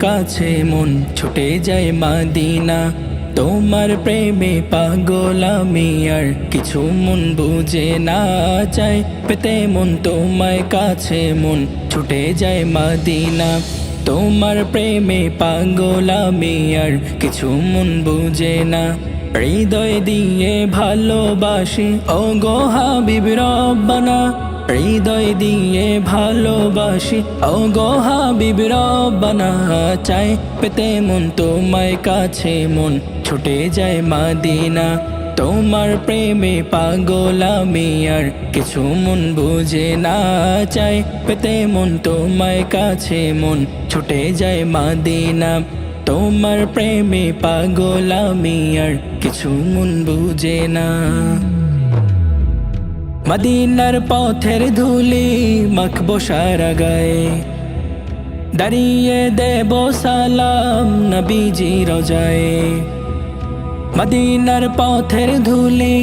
কাছে মন ছুটে যায় মাদিনা। তোমার প্রেমে পাগল আমি আর কিছু মন বুঝে না চাই। পেতে মন তোমায় কাছে মন ছুটে যায় মাদিনা। তোমার প্রেমে পাগল আমি আর কিছু মন বুঝে না। হৃদয় দিয়ে ভালোবাসি ও গো হাবিব রব্বানা। হৃদয় দিয়ে ভালোবাসি। ও গো হাবিব রব্বানা চাই পেতে মন, তোমায় কাছে মন ছুটে যায় মাদিনা। তোমার প্রেমে পাগল আমি আর কিছু মন বুঝে না চাই পেতে মন, তোমায় কাছে মন ছুটে যায় মাদিনা। তোমার প্রেমে পাগল আমি আর কিছু মন বুঝে না। মদিনার পথের ধুলি মাখবো সারা গায়ে। দাঁড়িয়ে দেব সালাম নবীজি রজায়ে। মদিনার পথের ধুলি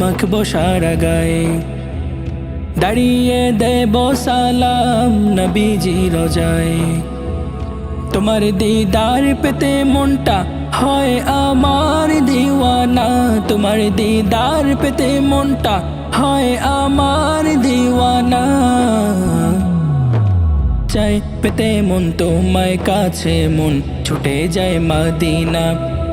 মাখবো সারা গায়ে। দাঁড়িয়ে দেব সালাম নবীজি রজায়ে। তোমার দিদার পেতে মনটা হয় আমার দিওয়ানা। তোমার দিদার পেতে মনটা হয় আমার দিওয়ানা। চাই পেতে মন, তোমায় কাছে মন, ছুটে যায় মাদিনা।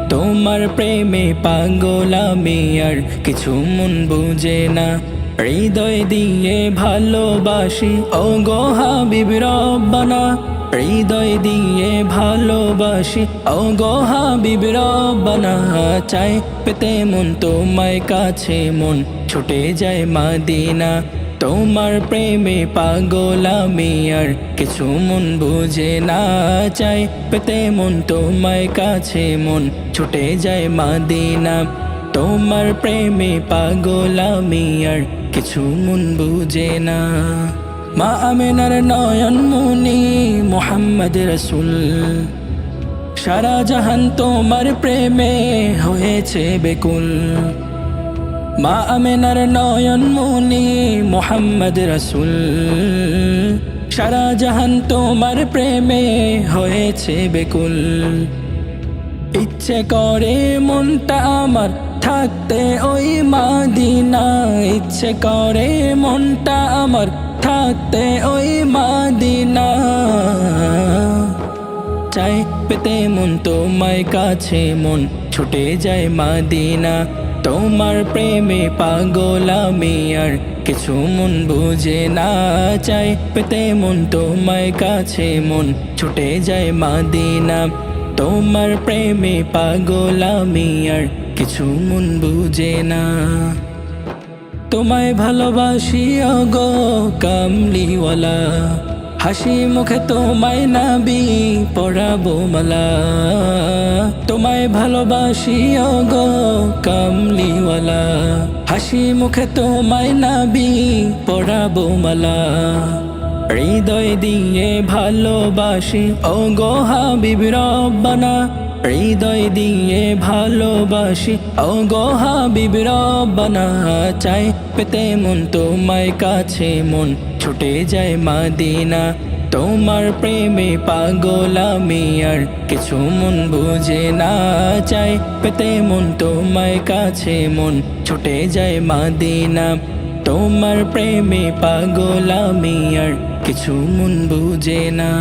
তোমার প্রেমে পাগল আমি আর কিছু মন বুঝে না। হৃদয় দিয়ে ভালোবাসি ও গো হাবিব রব্বানা। হৃদয় দিয়ে ভালোবাসি ও গো হাবিব রব্বানা। চাই পেতে মন, তোমায় কাছে মন, ছুটে যায় মাদিনা। তোমার প্রেমে পাগল আমি আর কিছু মন বুঝে না। চাই পেতে মন, তোমায় কাছে মন, ছুটে যায় মাদিনা। তোমার প্রেমে পাগল আমি আর কিছু মন বুঝে না। মা আমেনার নয়ন মুনি মোহাম্মদ রসুল। সারা জাহান তোমার প্রেমে হয়েছে বেকুল। মা আমেনার নয়ন মুনি মোহাম্মদ রসুল। সারা জাহান তোমার প্রেমে হয়েছে বেকুল। ইচ্ছে করে মনটা আমার থাকতে ওই মাদিনা ইচ্ছে করে মনটা আমার থাকতে ওই মাদিনা চাই পেতে মন তোমায় কাছে, মন ছুটে যায় মাদিনা। তোমার প্রেমে পাগল আমি আর কিছু মন বুঝে না। চাই পেতে মন তোমায় কাছে, মন ছুটে যায় মাদিনা। তোমার প্রেমে পাগল আমি আর কিছু মন বুঝে না। তোমায় ভালোবাসি গো কামলিওয়ালা। হাসি মুখে তোমায় নাবি পড়াবো মালা। তোমায় ভালোবাসি গো কামলিওয়ালা। হাসি মুখে তোমায় নাবি পড়াবো মালা। হৃদয় দিয়ে ভালোবাসি। ও গো হাবিব রব্বানা, হৃদয় দিয়ে ভালোবাসি। ও গো হাবিব রব্বানা, চাই পেতে মন তোমায় কাছে মন। ছুটে যায় মাদিনা, তোমার প্রেমে পাগল আমি আর কিছু মন বুঝে না। চাই পেতে মন তোমায় কাছে মন। ছুটে যায় মাদিনা, তোমার প্রেমে পাগল আমি আর কিছু মন বুঝে না।